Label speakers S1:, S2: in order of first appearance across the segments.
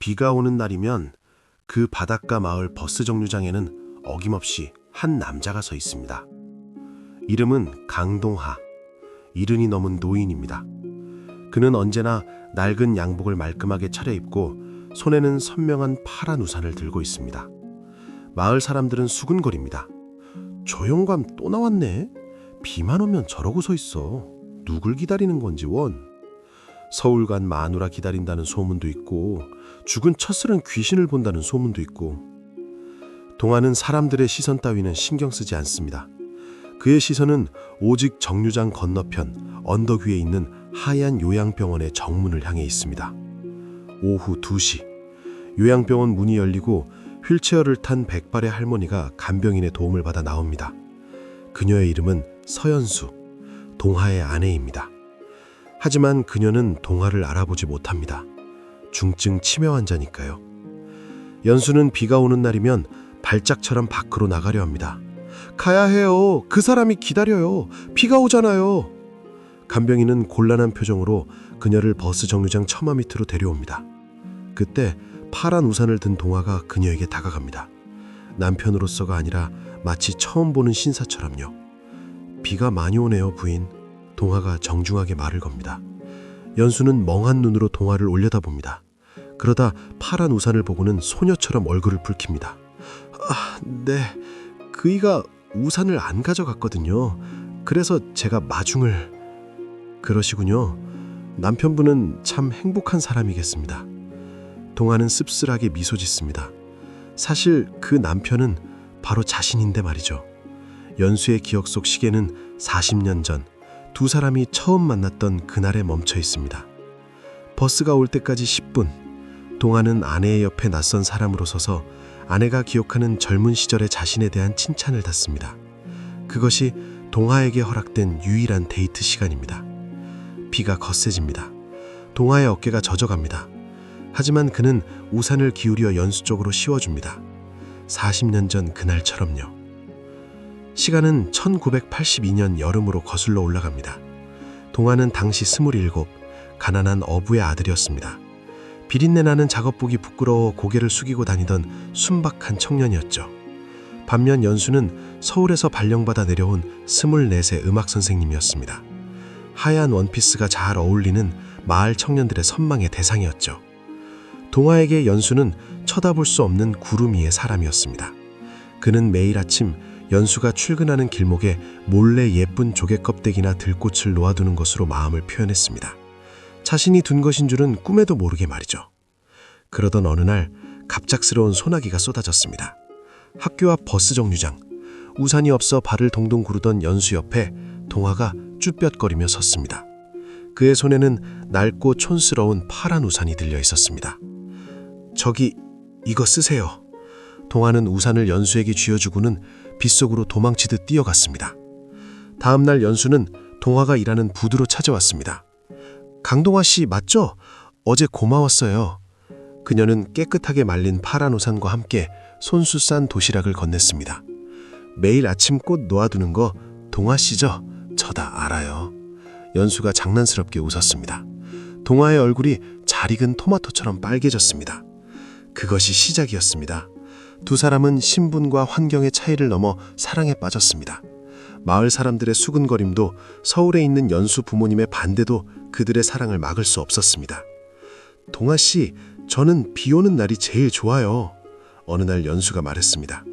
S1: 비가 오는 날이면 그 바닷가 마을 버스 정류장에는 어김없이 한 남자가 서 있습니다. 이름은 강동하. 이른이 넘은 노인입니다. 그는 언제나 낡은 양복을 말끔하게 차려입고 손에는 선명한 파란 우산을 들고 있습니다. 마을 사람들은 수근거립니다. 저 영감 또 나왔네. 비만 오면 저러고 서 있어. 누굴 기다리는 건지 원. 서울 간 마누라 기다린다는 소문도 있고 죽은 첫슬은 귀신을 본다는 소문도 있고 동화는 사람들의 시선 따위는 신경 쓰지 않습니다. 그의 시선은 오직 정류장 건너편 언덕 위에 있는 하얀 요양병원의 정문을 향해 있습니다. 오후 2시 요양병원 문이 열리고 휠체어를 탄 백발의 할머니가 간병인의 도움을 받아 나옵니다. 그녀의 이름은 서연수, 동하의 아내입니다. 하지만 그녀는 동화를 알아보지 못합니다. 중증 치매 환자니까요. 연수는 비가 오는 날이면 발작처럼 밖으로 나가려 합니다. 가야 해요. 그 사람이 기다려요. 비가 오잖아요. 간병인은 곤란한 표정으로 그녀를 버스 정류장 처마 밑으로 데려옵니다. 그때 파란 우산을 든 동화가 그녀에게 다가갑니다. 남편으로서가 아니라 마치 처음 보는 신사처럼요. 비가 많이 오네요, 부인. 동화가 정중하게 말을 겁니다. 연수는 멍한 눈으로 동화를 올려다봅니다. 그러다 파란 우산을 보고는 소녀처럼 얼굴을 붉힙니다. 아, 네. 그이가 우산을 안 가져갔거든요. 그래서 제가 마중을 그러시군요. 남편분은 참 행복한 사람이겠습니다. 동화는 씁쓸하게 미소 짓습니다. 사실 그 남편은 바로 자신인데 말이죠. 연수의 기억 속 시계는 40년 전 두 사람이 처음 만났던 그날에 멈춰 있습니다. 버스가 올 때까지 10분. 동화는 아내의 옆에 낯선 사람으로 서서 아내가 기억하는 젊은 시절의 자신에 대한 칭찬을 받습니다. 그것이 동화에게 허락된 유일한 데이트 시간입니다. 비가 거세집니다. 동화의 어깨가 젖어갑니다. 하지만 그는 우산을 기울여 연수 쪽으로 씌워줍니다. 40년 전 그날처럼요. 시간은 1982년 여름으로 거슬러 올라갑니다. 동화는 당시 27, 가난한 어부의 아들이었습니다. 비린내 나는 작업복이 부끄러워 고개를 숙이고 다니던 순박한 청년이었죠. 반면 연수는 서울에서 발령받아 내려온 24세 음악 선생님이었습니다. 하얀 원피스가 잘 어울리는 마을 청년들의 선망의 대상이었죠. 동화에게 연수는 쳐다볼 수 없는 구름 위의 사람이었습니다. 그는 매일 아침 연수가 출근하는 길목에 몰래 예쁜 조개 껍데기나 들꽃을 놓아두는 것으로 마음을 표현했습니다. 자신이 둔 것인 줄은 꿈에도 모르게 말이죠. 그러던 어느 날 갑작스러운 소나기가 쏟아졌습니다. 학교 앞 버스 정류장, 우산이 없어 발을 동동 구르던 연수 옆에 동화가 쭈뼛거리며 섰습니다. 그의 손에는 낡고 촌스러운 파란 우산이 들려 있었습니다. 저기 이거 쓰세요. 동화는 우산을 연수에게 쥐어주고는 빗속으로 도망치듯 뛰어갔습니다. 다음 날 연수는 동화가 일하는 부두로 찾아왔습니다. 강동화 씨 맞죠? 어제 고마웠어요. 그녀는 깨끗하게 말린 파란 우산과 함께 손수 싼 도시락을 건넸습니다. 매일 아침 꽃 놓아두는 거 동화 씨죠? 저 다 알아요. 연수가 장난스럽게 웃었습니다. 동화의 얼굴이 잘 익은 토마토처럼 빨개졌습니다. 그것이 시작이었습니다. 두 사람은 신분과 환경의 차이를 넘어 사랑에 빠졌습니다. 마을 사람들의 수근거림도 서울에 있는 연수 부모님의 반대도 그들의 사랑을 막을 수 없었습니다. 동아 씨, 저는 비 오는 날이 제일 좋아요. 어느 날 연수가 말했습니다.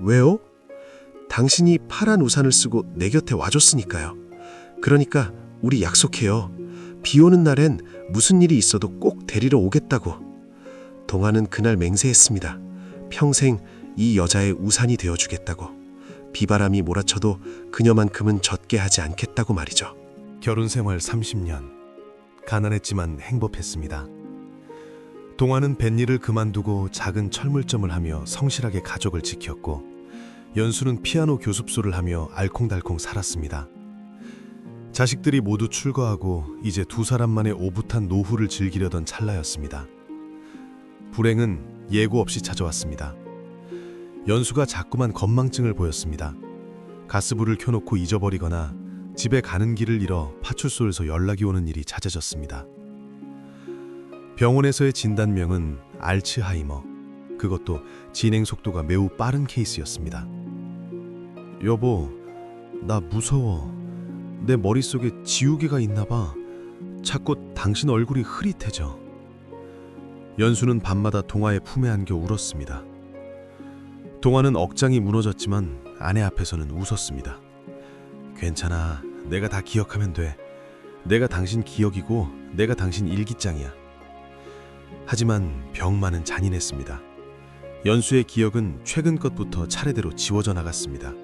S1: 왜요? 당신이 파란 우산을 쓰고 내 곁에 와줬으니까요. 그러니까 우리 약속해요. 비 오는 날엔 무슨 일이 있어도 꼭 데리러 오겠다고. 동아는 그날 맹세했습니다. 평생 이 여자의 우산이 되어주겠다고. 비바람이 몰아쳐도 그녀만큼은 젖게 하지 않겠다고 말이죠.
S2: 결혼 생활 30년. 가난했지만 행복했습니다. 동화는 뱃일을 그만두고 작은 철물점을 하며 성실하게 가족을 지켰고 연수는 피아노 교습소를 하며 알콩달콩 살았습니다. 자식들이 모두 출가하고 이제 두 사람만의 오붓한 노후를 즐기려던 찰나였습니다. 불행은 예고 없이 찾아왔습니다. 연수가 자꾸만 건망증을 보였습니다. 가스불을 켜놓고 잊어버리거나 집에 가는 길을 잃어 파출소에서 연락이 오는 일이 잦아졌습니다. 병원에서의 진단명은 알츠하이머. 그것도 진행 속도가 매우 빠른 케이스였습니다. 여보, 나 무서워. 내 머릿속에 지우개가 있나 봐. 자꾸 당신 얼굴이 흐릿해져. 연수는 밤마다 동화의 품에 안겨 울었습니다. 동화는 억장이 무너졌지만 아내 앞에서는 웃었습니다. 괜찮아. 내가 다 기억하면 돼. 내가 당신 기억이고 내가 당신 일기장이야. 하지만 병만은 잔인했습니다. 연수의 기억은 최근 것부터 차례대로 지워져 나갔습니다.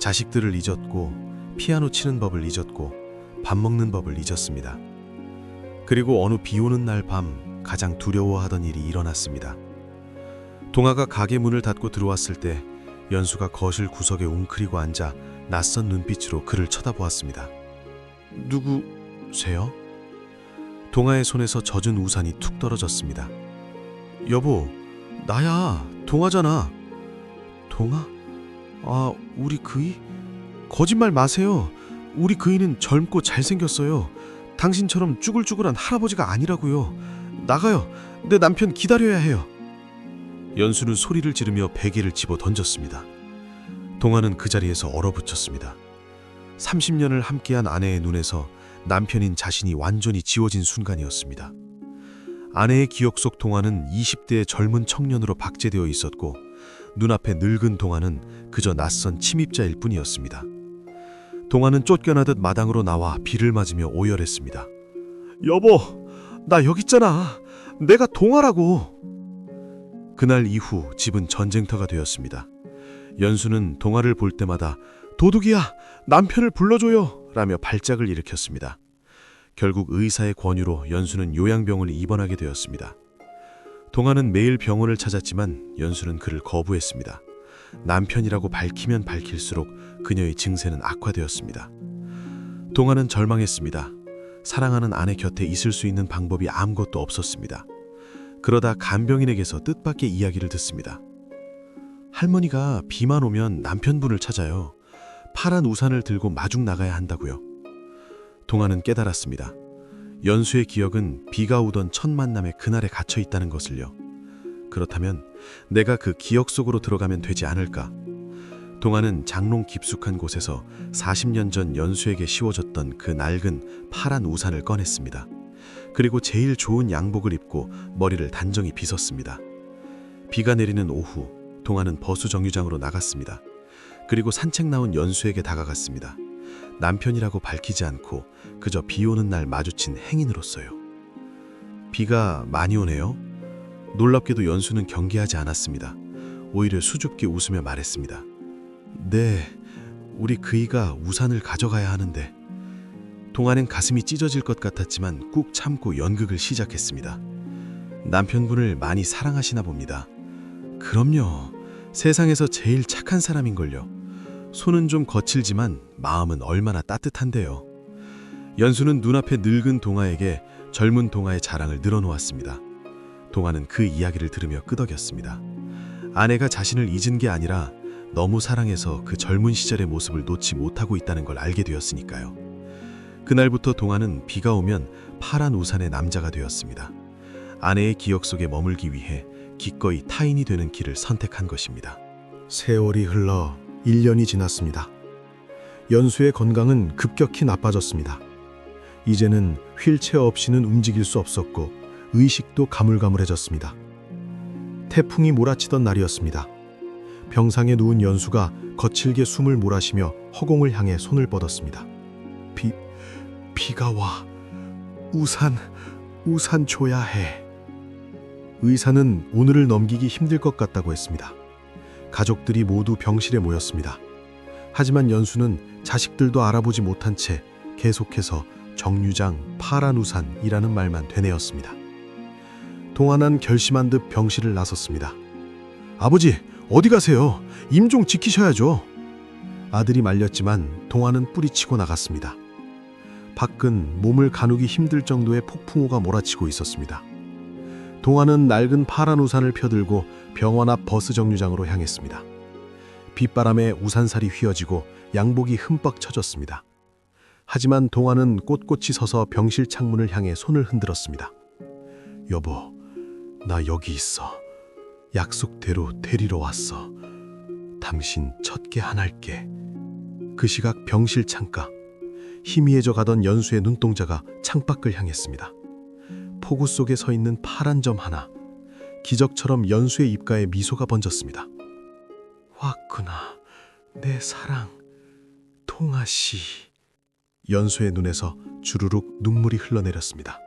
S2: 자식들을 잊었고 피아노 치는 법을 잊었고 밥 먹는 법을 잊었습니다. 그리고 어느 비 오는 날 밤 가장 두려워하던 일이 일어났습니다. 동아가 가게 문을 닫고 들어왔을 때 연수가 거실 구석에 웅크리고 앉아 낯선 눈빛으로 그를 쳐다보았습니다. 누구세요? 동아의 손에서 젖은 우산이 툭 떨어졌습니다. 여보, 나야. 동아잖아. 동아? 아, 우리 그이? 거짓말 마세요. 우리 그이는 젊고 잘생겼어요. 당신처럼 쭈글쭈글한 할아버지가 아니라고요. 나가요. 내 남편 기다려야 해요. 연수는 소리를 지르며 베개를 집어 던졌습니다. 동아는 그 자리에서 얼어붙었습니다. 30년을 함께한 아내의 눈에서 남편인 자신이 완전히 지워진 순간이었습니다. 아내의 기억 속 동화는 20대의 젊은 청년으로 박제되어 있었고 눈앞에 늙은 동화는 그저 낯선 침입자일 뿐이었습니다. 동화는 쫓겨나듯 마당으로 나와 비를 맞으며 오열했습니다. 여보, 나 여기 있잖아. 내가 동화라고. 그날 이후 집은 전쟁터가 되었습니다. 연수는 동화를 볼 때마다 도둑이야, 남편을 불러줘요 라며 발작을 일으켰습니다. 결국 의사의 권유로 연수는 요양병을 입원하게 되었습니다. 동화는 매일 병원을 찾았지만 연수는 그를 거부했습니다. 남편이라고 밝히면 밝힐수록 그녀의 증세는 악화되었습니다. 동화는 절망했습니다. 사랑하는 아내 곁에 있을 수 있는 방법이 아무것도 없었습니다. 그러다 간병인에게서 뜻밖의 이야기를 듣습니다. 할머니가 비만 오면 남편분을 찾아요. 파란 우산을 들고 마중 나가야 한다고요. 동화는 깨달았습니다. 연수의 기억은 비가 오던 첫 만남의 그날에 갇혀 있다는 것을요. 그렇다면 내가 그 기억 속으로 들어가면 되지 않을까? 동화는 장롱 깊숙한 곳에서 40년 전 연수에게 씌워줬던 그 낡은 파란 우산을 꺼냈습니다. 그리고 제일 좋은 양복을 입고 머리를 단정히 빗었습니다. 비가 내리는 오후, 동화는 버스 정류장으로 나갔습니다. 그리고 산책 나온 연수에게 다가갔습니다. 남편이라고 밝히지 않고 그저 비 오는 날 마주친 행인으로서요. 비가 많이 오네요. 놀랍게도 연수는 경계하지 않았습니다. 오히려 수줍게 웃으며 말했습니다. 네, 우리 그이가 우산을 가져가야 하는데. 동화는 가슴이 찢어질 것 같았지만 꾹 참고 연극을 시작했습니다. 남편분을 많이 사랑하시나 봅니다. 그럼요. 세상에서 제일 착한 사람인걸요. 손은 좀 거칠지만 마음은 얼마나 따뜻한데요. 연수는 눈앞에 늙은 동화에게 젊은 동화의 자랑을 늘어놓았습니다. 동화는 그 이야기를 들으며 끄덕였습니다. 아내가 자신을 잊은 게 아니라 너무 사랑해서 그 젊은 시절의 모습을 놓지 못하고 있다는 걸 알게 되었으니까요. 그날부터 동화는 비가 오면 파란 우산의 남자가 되었습니다. 아내의 기억 속에 머물기 위해 기꺼이 타인이 되는 길을 선택한 것입니다.
S3: 세월이 흘러 1년이 지났습니다. 연수의 건강은 급격히 나빠졌습니다. 이제는 휠체어 없이는 움직일 수 없었고 의식도 가물가물해졌습니다. 태풍이 몰아치던 날이었습니다. 병상에 누운 연수가 거칠게 숨을 몰아쉬며 허공을 향해 손을 뻗었습니다. 비, 비가 와. 우산, 우산 줘야 해. 의사는 오늘을 넘기기 힘들 것 같다고 했습니다. 가족들이 모두 병실에 모였습니다. 하지만 연수는 자식들도 알아보지 못한 채 계속해서 정류장 파란 우산이라는 말만 되뇌었습니다. 동안한 결심한 듯 병실을 나섰습니다. 아버지, 어디 가세요? 임종 지키셔야죠. 아들이 말렸지만 동안은 뿌리치고 나갔습니다. 밖은 몸을 가누기 힘들 정도의 폭풍우가 몰아치고 있었습니다. 동화는 낡은 파란 우산을 펴들고 병원 앞 버스 정류장으로 향했습니다. 빗바람에 우산살이 휘어지고 양복이 흠뻑 쳐졌습니다. 하지만 동화는 꼿꼿이 서서 병실 창문을 향해 손을 흔들었습니다. 여보, 나 여기 있어. 약속대로 데리러 왔어. 당신 첫개 하나일게. 그 시각 병실 창가. 희미해져 가던 연수의 눈동자가 창밖을 향했습니다. 폭우 속에 서 있는 파란 점 하나. 기적처럼 연수의 입가에 미소가 번졌습니다. 왔구나. 내 사랑. 통아 씨. 연수의 눈에서 주르륵 눈물이 흘러내렸습니다.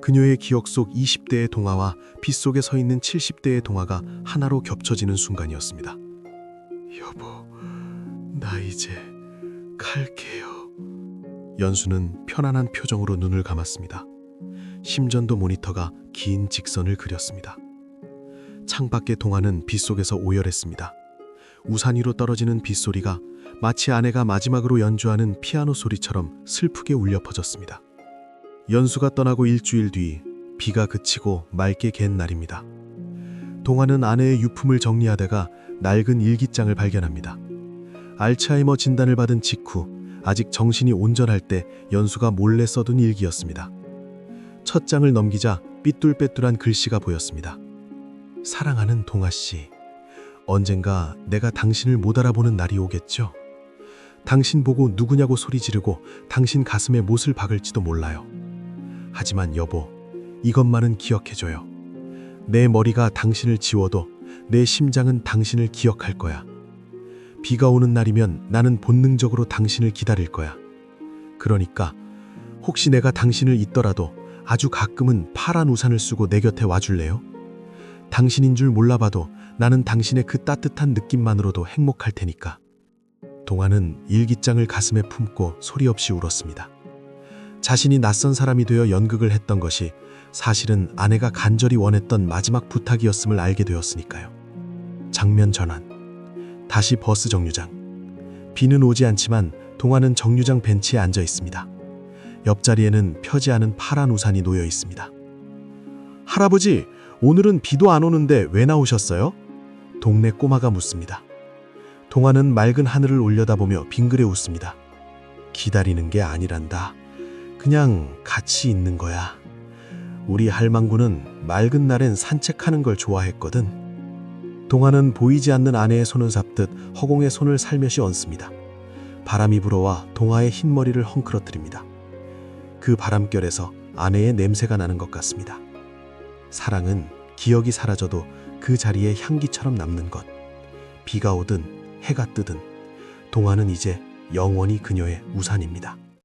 S3: 그녀의 기억 속 20대의 동화와 빗속에 서 있는 70대의 동화가 하나로 겹쳐지는 순간이었습니다. 여보, 나 이제 갈게요. 연수는 편안한 표정으로 눈을 감았습니다. 심전도 모니터가 긴 직선을 그렸습니다. 창밖의 동화는 빗속에서 오열했습니다. 우산 위로 떨어지는 빗소리가 마치 아내가 마지막으로 연주하는 피아노 소리처럼 슬프게 울려 퍼졌습니다. 연수가 떠나고 일주일 뒤 비가 그치고 맑게 갠 날입니다. 동화는 아내의 유품을 정리하다가 낡은 일기장을 발견합니다. 알츠하이머 진단을 받은 직후 아직 정신이 온전할 때 연수가 몰래 써둔 일기였습니다. 첫 장을 넘기자 삐뚤빼뚤한 글씨가 보였습니다. 사랑하는 동아 씨, 언젠가 내가 당신을 못 알아보는 날이 오겠죠? 당신 보고 누구냐고 소리 지르고 당신 가슴에 못을 박을지도 몰라요. 하지만 여보, 이것만은 기억해줘요. 내 머리가 당신을 지워도 내 심장은 당신을 기억할 거야. 비가 오는 날이면 나는 본능적으로 당신을 기다릴 거야. 그러니까 혹시 내가 당신을 잊더라도 아주 가끔은 파란 우산을 쓰고 내 곁에 와줄래요? 당신인 줄 몰라봐도 나는 당신의 그 따뜻한 느낌만으로도 행복할 테니까. 동화는 일기장을 가슴에 품고 소리 없이 울었습니다. 자신이 낯선 사람이 되어 연극을 했던 것이 사실은 아내가 간절히 원했던 마지막 부탁이었음을 알게 되었으니까요. 장면 전환. 다시 버스 정류장. 비는 오지 않지만 동화는 정류장 벤치에 앉아 있습니다. 옆자리에는 펴지 않은 파란 우산이 놓여 있습니다. 할아버지, 오늘은 비도 안 오는데 왜 나오셨어요? 동네 꼬마가 묻습니다. 동화는 맑은 하늘을 올려다보며 빙그레 웃습니다. 기다리는 게 아니란다. 그냥 같이 있는 거야. 우리 할망구는 맑은 날엔 산책하는 걸 좋아했거든. 동화는 보이지 않는 아내의 손을 잡듯 허공에 손을 살며시 얹습니다. 바람이 불어와 동화의 흰 머리를 헝클어뜨립니다. 그 바람결에서 아내의 냄새가 나는 것 같습니다. 사랑은 기억이 사라져도 그 자리에 향기처럼 남는 것. 비가 오든 해가 뜨든 동화는 이제 영원히 그녀의 우산입니다.